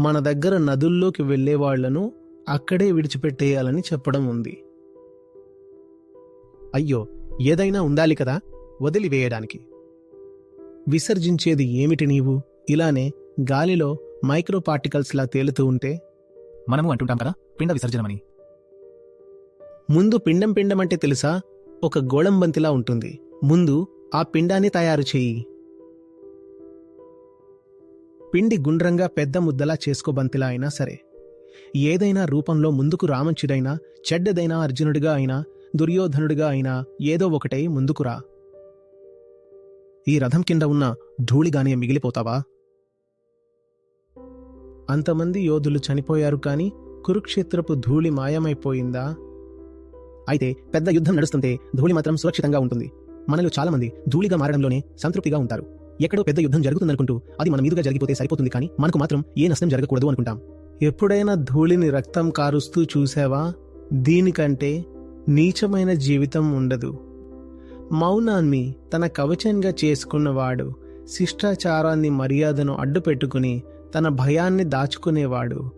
మన దగ్గర నదుల్లోకి వెళ్ళే వాళ్ళను అక్కడే విడిచిపెట్టేయాలని చెప్పడం ఉంది. అయ్యో ఏదైనా ఉండాలి కదా? వదిలివేయడానికి. విసర్జించేది ఏమిటి నీవు? ఇలానే గాలిలో మైక్రో పార్టికల్స్ లా తేలుతూ ఉంటే? మనము అంటుంటాం కదా పిండ విసర్జనమని. ముందు పిండం పిండం అంటే తెలుసా? ఒక గోళంబంతిలా ఉంటుంది. ముందు ఆ పిండాన్ని తయారు చేయి. పిండి గుండ్రంగా పెద్ద ముద్దలా చేసుకోబంతిలా అయినా సరే. ఏదైనా రూపంలో ముందుకు రామంచుడైనా చెడ్డదైనా అర్జునుడిగా అయినా దుర్యోధనుడిగా అయినా ఏదో ఒకటే ముందుకురా ఈ రథం కింద ఉన్న ధూళిగానే మిగిలిపోతావా? అంతమంది యోధులు చనిపోయారు కాని కురుక్షేత్రపు ధూళి మాయమైపోయిందా? అయితే పెద్ద యుద్ధం నడుస్తుంటే ధూళి మాత్రం సురక్షితంగా ఉంటుంది. మనలో చాలామంది ధూళిగా మారడంలోనే సంతృప్తిగా ఉంటారు. ఎక్కడో పెద్ద యుద్ధం జరుగుతుందనుకుంటూ అది మన మీదుగా జరిగిపోతే సరిపోతుంది కానీ మనకు మాత్రం ఏ నష్టం జరగకూడదు అనుకుంటాం. ఎప్పుడైనా ధూళిని రక్తం కారుస్తూ చూసావా? దీనికంటే నీచమైన జీవితం ఉండదు. మౌనాన్ని తన కవచంగా చేసుకున్నవాడు శిష్టాచారాన్ని మర్యాదను అడ్డుపెట్టుకుని తన భయాన్ని దాచుకునేవాడు.